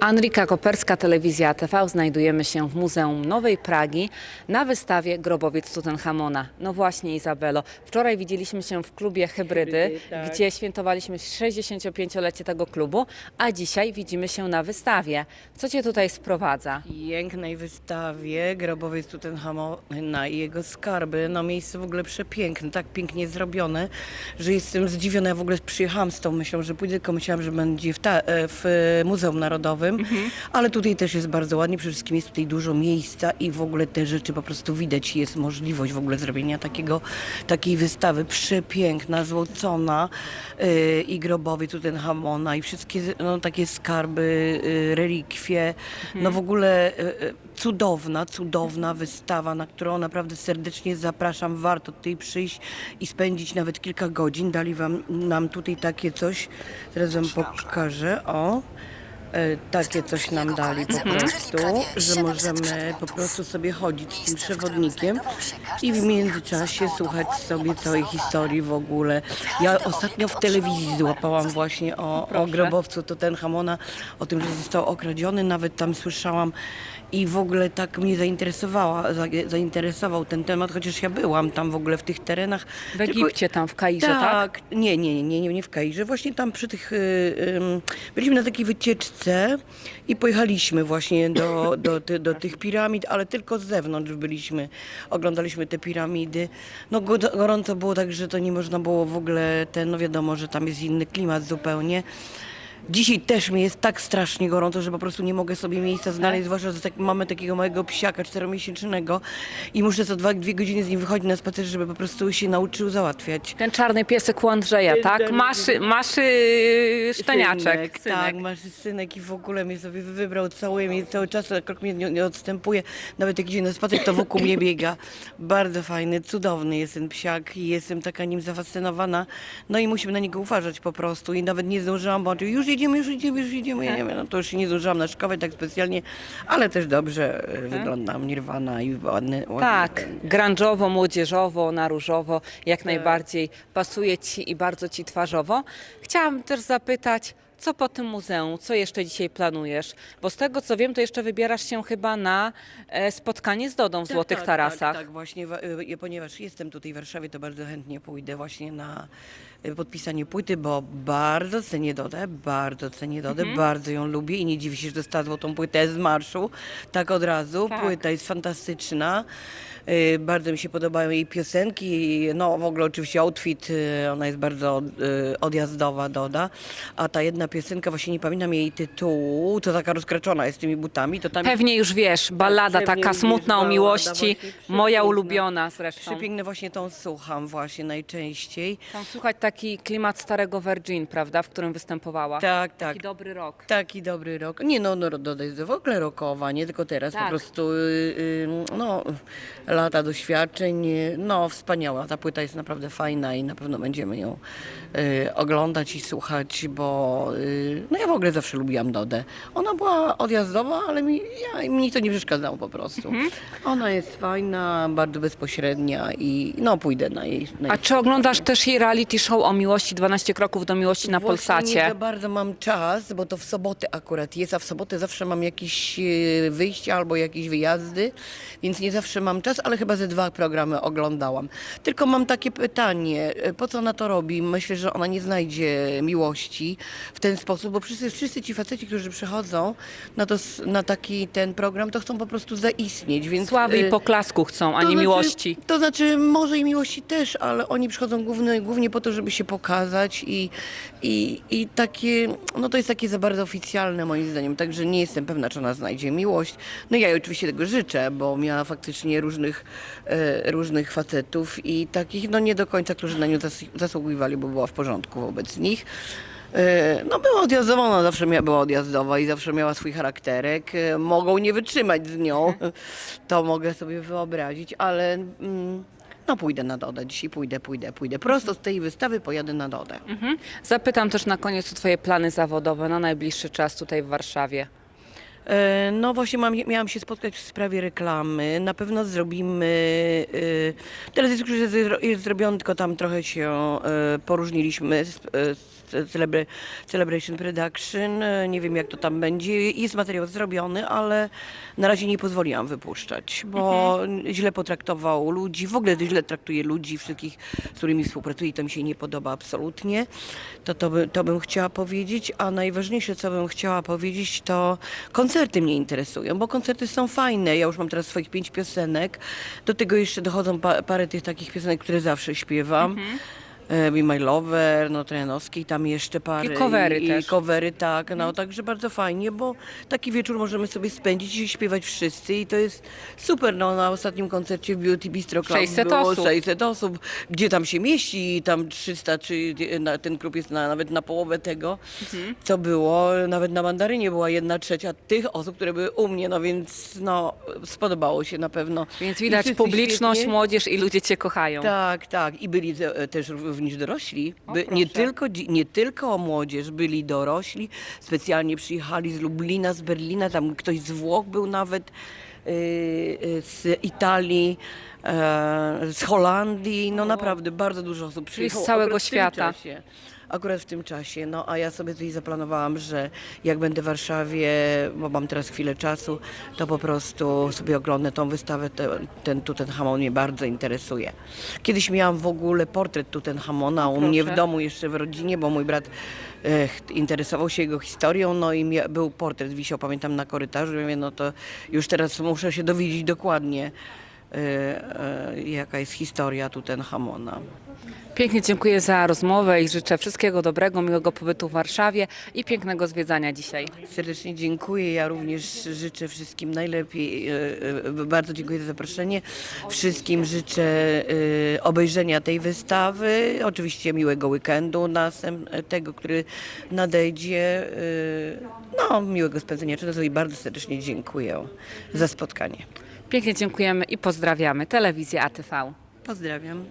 Anrika Koperska, Telewizja TV. Znajdujemy się w Muzeum Nowej Pragi na wystawie Grobowiec Tutenchamona. No właśnie Izabelo, wczoraj widzieliśmy się w klubie Hybrydy, Hybrydy, tak. gdzie świętowaliśmy 65-lecie tego klubu, a dzisiaj widzimy się na wystawie. Co Cię tutaj sprowadza? pięknej wystawie Grobowiec Tutenchamona i jego skarby. No miejsce w ogóle przepiękne, tak pięknie zrobione, że jestem zdziwiona. Ja w ogóle przyjechałam z tą myślą, że pójdę, tylko myślałam, że będzie w, ta, e, w Muzeum Narodowym, ale tutaj też jest bardzo ładnie. Przede wszystkim jest tutaj dużo miejsca i w ogóle te rzeczy po prostu widać. Jest możliwość w ogóle zrobienia takiego, takiej wystawy przepiękna, złocona e, i grobowiec Tutenchamona i wszystkie no, takie skarby, e, relikwie. No w ogóle e, cudowna, cudowna wystawa, na którą naprawdę serdecznie zapraszam. Warto tutaj przyjść i spędzić nawet kilka godzin. Dali wam, nam tutaj takie coś, teraz wam pokażę, o. E, Takie coś nam dali po prostu, że możemy po prostu sobie chodzić z tym przewodnikiem i w międzyczasie słuchać sobie całej historii w ogóle. Ja ostatnio w telewizji złapałam właśnie o, o grobowcu Tutenchamona, o tym, że został okradziony, nawet tam słyszałam i w ogóle tak mnie zainteresowała, za- zainteresował ten temat, chociaż ja byłam tam w ogóle w tych terenach. W Tylko- Egipcie, tam w Kairze, tak? tak? Nie, nie, nie, nie, nie w Kairze. Właśnie tam przy tych. y, ym, byliśmy na takiej wycieczce i pojechaliśmy właśnie do, do, ty, do tych piramid, ale tylko z zewnątrz byliśmy. Oglądaliśmy te piramidy. No go- gorąco było tak, że to nie można było w ogóle ten, no wiadomo, że tam jest inny klimat zupełnie. Dzisiaj też mi jest tak strasznie gorąco, że po prostu nie mogę sobie miejsca znaleźć, zwłaszcza, że tak, mamy takiego małego psiaka czteromiesięcznego i muszę co dwa, dwie godziny z nim wychodzić na spacer, żeby po prostu się nauczył załatwiać. Ten czarny piesek u Andrzeja, Ten- tak? ten- Maszy, maszy szczeniaczek. Synek, tak, masz synek i w ogóle mnie sobie wybrał, całuje mnie cały czas, a krok mnie nie, nie odstępuje. Nawet jak idzie na spacer, to wokół mnie biega. Bardzo fajny, cudowny jest ten psiak i jestem taka nim zafascynowana. No i musimy na niego uważać po prostu i nawet nie zdążyłam, bo on już jedziemy, już jedziemy, już jedziemy. Ja nie wiem, no to już się nie zdążyłam naszkować tak specjalnie, ale też dobrze e, wyglądam, nierwana i ładny. ładny Tak, grunge'owo, młodzieżowo, na różowo, jak najbardziej pasuje Ci i bardzo Ci twarzowo. Chciałam też zapytać, co po tym muzeum, co jeszcze dzisiaj planujesz? Bo z tego co wiem, to jeszcze wybierasz się chyba na e, spotkanie z Dodą w Tak, Złotych tak, Tarasach. Tak, tak, właśnie, wa- y, ponieważ jestem tutaj w Warszawie, to bardzo chętnie pójdę właśnie na y, podpisanie płyty, bo bardzo cenię Dodę, bardzo cenię Dodę, Mhm. bardzo ją lubię i nie dziwię się, że dostała złotą płytę z marszu, tak od razu. Tak. Płyta jest fantastyczna. Y, Bardzo mi się podobają jej piosenki, no w ogóle oczywiście outfit, y, ona jest bardzo y, odjazdowa, Doda, a ta jedna piosenka, właśnie nie pamiętam jej tytułu, to taka rozkraczona jest tymi butami, to tam Pewnie już wiesz, pewnie taka już smutna o miłości, właśnie moja przepiękna. ulubiona zresztą. Przepiękne właśnie tą słucham właśnie najczęściej. Tam słuchać taki klimat starego Virgin, prawda, w którym występowała. Tak, tak. Taki dobry rok. Taki dobry rok. Nie no, no Doda jest w ogóle rokowa, nie tylko teraz, Tak. po prostu y, y, no, lata doświadczeń, y, no wspaniała. Ta płyta jest naprawdę fajna i na pewno będziemy ją y, oglądać i słuchać, bo no ja w ogóle zawsze lubiłam Dodę. Ona była odjazdowa, ale mi, ja, mi to nie przeszkadzało po prostu. Mhm. Ona jest fajna, bardzo bezpośrednia i no pójdę na jej. Na A czy oglądasz też jej reality show o miłości, 12 kroków do miłości na Właśnie Nie Polsacie? za bardzo mam czas, bo to w sobotę akurat jest, a w sobotę zawsze mam jakieś e, wyjścia albo jakieś wyjazdy, więc nie zawsze mam czas, ale chyba ze dwa programy oglądałam. Tylko mam takie pytanie, e, po co ona to robi? Myślę, że ona nie znajdzie miłości w ten sposób, bo wszyscy, wszyscy ci faceci, którzy przychodzą na, to, na taki ten program, to chcą po prostu zaistnieć, więc... Sławy i e, poklasku chcą, a nie znaczy- miłości. To znaczy, może i miłości też, ale oni przychodzą głównie, głównie po to, żeby się pokazać i, i, i takie, no to jest takie za bardzo oficjalne moim zdaniem, także nie jestem pewna, czy ona znajdzie miłość. No ja jej oczywiście tego życzę, bo miała faktycznie różnych, e, różnych facetów i takich, no nie do końca, którzy na nią zas- zasługiwali, bo była w porządku wobec nich. E, No była odjazdowa, ona zawsze mia- była odjazdowa i zawsze miała swój charakterek. E, Mogą nie wytrzymać z nią, to mogę sobie wyobrazić, ale mm, no pójdę na Dodę, dzisiaj pójdę, pójdę, pójdę. Prosto z tej wystawy pojadę na Dodę. Mhm. Zapytam też na koniec o Twoje plany zawodowe na najbliższy czas tutaj w Warszawie. E, No właśnie mam, miałam się spotkać w sprawie reklamy. Na pewno zrobimy. Teraz jest już jest, jest zrobiony, tylko tam trochę się e, poróżniliśmy. z- e, z Celebra- Celebration Production. Nie wiem jak to tam będzie. Jest materiał zrobiony, ale na razie nie pozwoliłam wypuszczać, bo źle potraktował ludzi. W ogóle źle traktuje ludzi, wszystkich, z którymi współpracuje i to mi się nie podoba absolutnie. To, to, by, to bym chciała powiedzieć, a najważniejsze, co bym chciała powiedzieć, to koncerty mnie interesują, bo koncerty są fajne. Ja już mam teraz swoich pięć piosenek. Do tego jeszcze dochodzą pa, parę tych takich piosenek, które zawsze śpiewam. E, Be My Lover, no Trojanowski, tam jeszcze parę. I covery i, też. I covery, tak, no także bardzo fajnie, bo taki wieczór możemy sobie spędzić i śpiewać wszyscy i to jest super, no na ostatnim koncercie w Beauty Bistro Club 600 było osób. 600 osób, gdzie tam się mieści, tam 300, czy na, ten klub jest na, nawet na połowę tego, Mhm. co było, nawet na Mandarynie była jedna trzecia tych osób, które były u mnie, no więc no spodobało się na pewno. Więc I widać wszyscy publiczność, świetnie. młodzież i ludzie cię kochają. Tak, tak. I byli ze- też również dorośli. By, nie, tylko, nie tylko młodzież, byli dorośli. Specjalnie przyjechali z Lublina, z Berlina, tam ktoś z Włoch był nawet, yy, z Italii, e, z Holandii. No naprawdę bardzo dużo osób przyjechało. całego akurat w tym świata. czasie. Akurat w tym czasie. No a ja sobie tutaj zaplanowałam, że jak będę w Warszawie, bo mam teraz chwilę czasu, to po prostu sobie oglądę tą wystawę. Te, ten Tutenhamon mnie bardzo interesuje. Kiedyś miałam w ogóle portret Tutenhamona u mnie w proszę. domu, jeszcze w rodzinie, bo mój brat e, interesował się jego historią, no i mia- był portret, wisiał, pamiętam, na korytarzu. Ja mówię, no to już teraz muszę się dowiedzieć dokładnie, jaka jest historia Tutenhamona. Pięknie dziękuję za rozmowę i życzę wszystkiego dobrego, miłego pobytu w Warszawie i pięknego zwiedzania dzisiaj. Serdecznie dziękuję. Ja również życzę wszystkim najlepiej. e, Bardzo dziękuję za zaproszenie. Wszystkim życzę obejrzenia tej wystawy. Oczywiście miłego weekendu następnego, który nadejdzie. No, miłego spędzenia czasu i bardzo serdecznie dziękuję za spotkanie. Pięknie dziękujemy i pozdrawiamy. Telewizja ATV. Pozdrawiam.